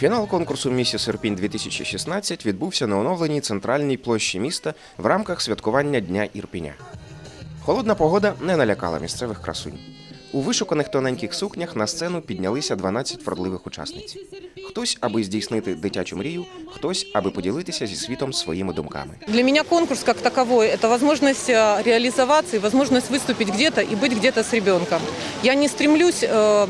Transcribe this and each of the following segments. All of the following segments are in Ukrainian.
Фінал конкурсу Місіс Ірпінь 2016 відбувся на оновленій центральній площі міста в рамках святкування Дня Ірпіня. Холодна погода не налякала місцевих красунь. У вишуканих тоненьких сукнях на сцену піднялися 12 вродливих учасниць. Хтось, аби здійснити дитячу мрію, хтось, аби поділитися зі світом своїми думками. Для меня конкурс как таковой – это возможность э, реализоваться и возможность выступить где-то и быть где-то с ребенком. Я не стремлюсь э,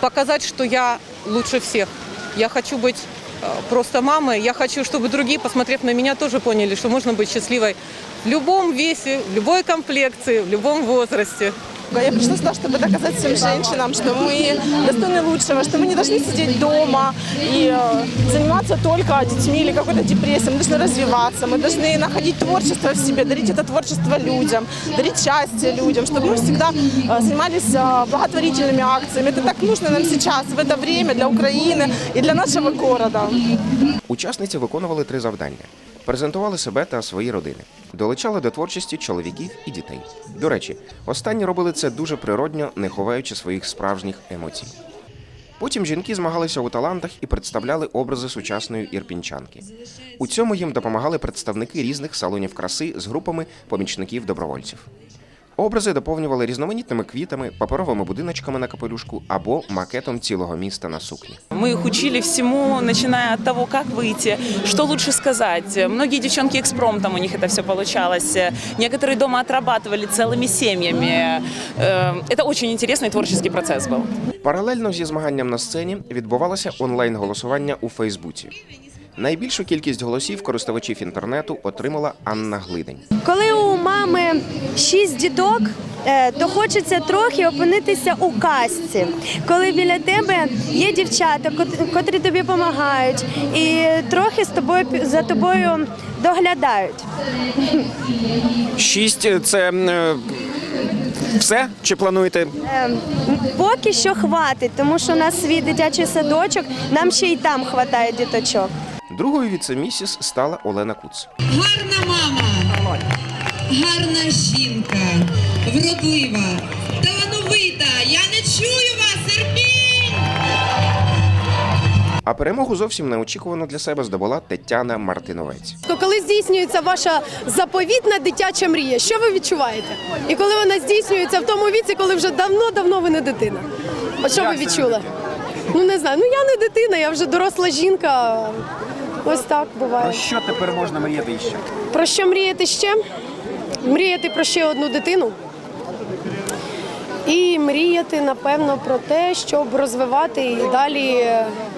показать, что я лучше всех. Я хочу быть э, просто мамой. Я хочу, чтобы другие, посмотрев на меня, тоже поняли, что можно быть счастливой в любом весе, в любой комплекции, в любом возрасте. Я пришла сюда, чтобы доказать всем женщинам, что мы достойны лучшего, что мы не должны сидеть дома и э, заниматься только детьми или какой-то депрессией. Мы должны развиваться, мы должны находить творчество в себе, дарить это творчество людям, дарить счастье людям, чтобы мы всегда э, занимались э, благотворительными акциями. Это так нужно нам сейчас, в это время для Украины и для нашего города. Учасниці виконували три завдання: презентували себе та свої родини, долучали до творчості чоловіків і дітей. До речі, останні робили це дуже природньо, не ховаючи своїх справжніх емоцій. Потім жінки змагалися у талантах і представляли образи сучасної ірпінчанки. У цьому їм допомагали представники різних салонів краси з групами помічників добровольців. Образи доповнювали різноманітними квітами, паперовими будиночками на капелюшку або макетом цілого міста на сукні. Мы их учили всему, начиная от того, как выйти, что лучше сказать. Многие девчонки экспромтом у них это все получалось. Некоторые дома отрабатывали целыми семьями. Э, Это очень интересный творческий процесс был. Паралельно зі змаганням на сцені відбувалося онлайн-голосування у Фейсбуці. Найбільшу кількість голосів користувачів інтернету отримала Анна Глидень. Коли у мами шість діток, е, то хочеться трохи опинитися у казці. Коли біля тебе є дівчата, кот- котрі тобі допомагають, і трохи з тобою за тобою доглядають. Шість це все? Чи плануєте? Е, Поки що хватить, тому що у нас свій дитячий садочок, нам ще й там хватає діточок. Другою віце-місіс стала Олена Куц. Гарна мама, гарна жінка, вродлива, талановита. Я не чую вас, Ірпінь! А перемогу зовсім неочікувано для себе здобула Тетяна Мартиновець. То коли здійснюється ваша заповітна дитяча мрія, що ви відчуваєте? І коли вона здійснюється в тому віці, коли вже давно-давно ви не дитина. От що ви відчули? Ну не знаю. Ну я не дитина, я вже доросла жінка. Ось так буває. Що тепер можна мріяти іще? Про що мріяти ще? Мріяти про ще одну дитину. І мріяти, напевно, про те, щоб розвивати і далі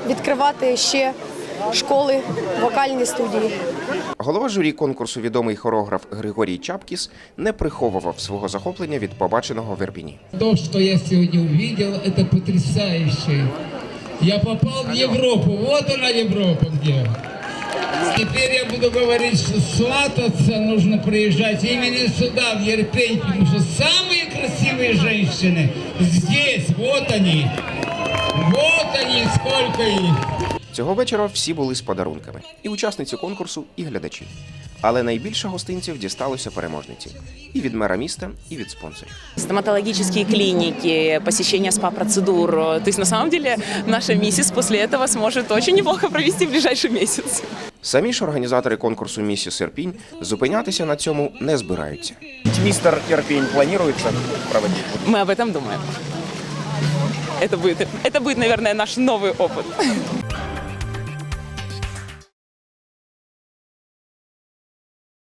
відкривати ще школи, вокальні студії. Голова журі конкурсу відомий хореограф Григорій Чапкіс не приховував свого захоплення від побаченого в Ірпіні. То, что я сегодня увидел, это потрясающе. Я попал в Европу. Вот она Европа где. Теперь я буду говорить, что свататься нужно приезжать именно сюда, в Ерпень, потому что самые красивые женщины здесь, вот они. Вот они, сколько их. Цього вечора всі були з подарунками і учасниці конкурсу, і глядачі. Але найбільше гостинців дісталося переможниці і від мера міста, і від спонсорів. Стоматологические клиники, посещение СПА-процедур. То есть на самом деле наша миссис после этого сможет очень неплохо провести ближайший месяц. Самі ж організатори конкурсу Місіс Ірпінь зупинятися на цьому не збираються. Мистер Ирпень планируется проводить? Мы об этом думаем. Это будет, это будет, наверное, наш новый опыт.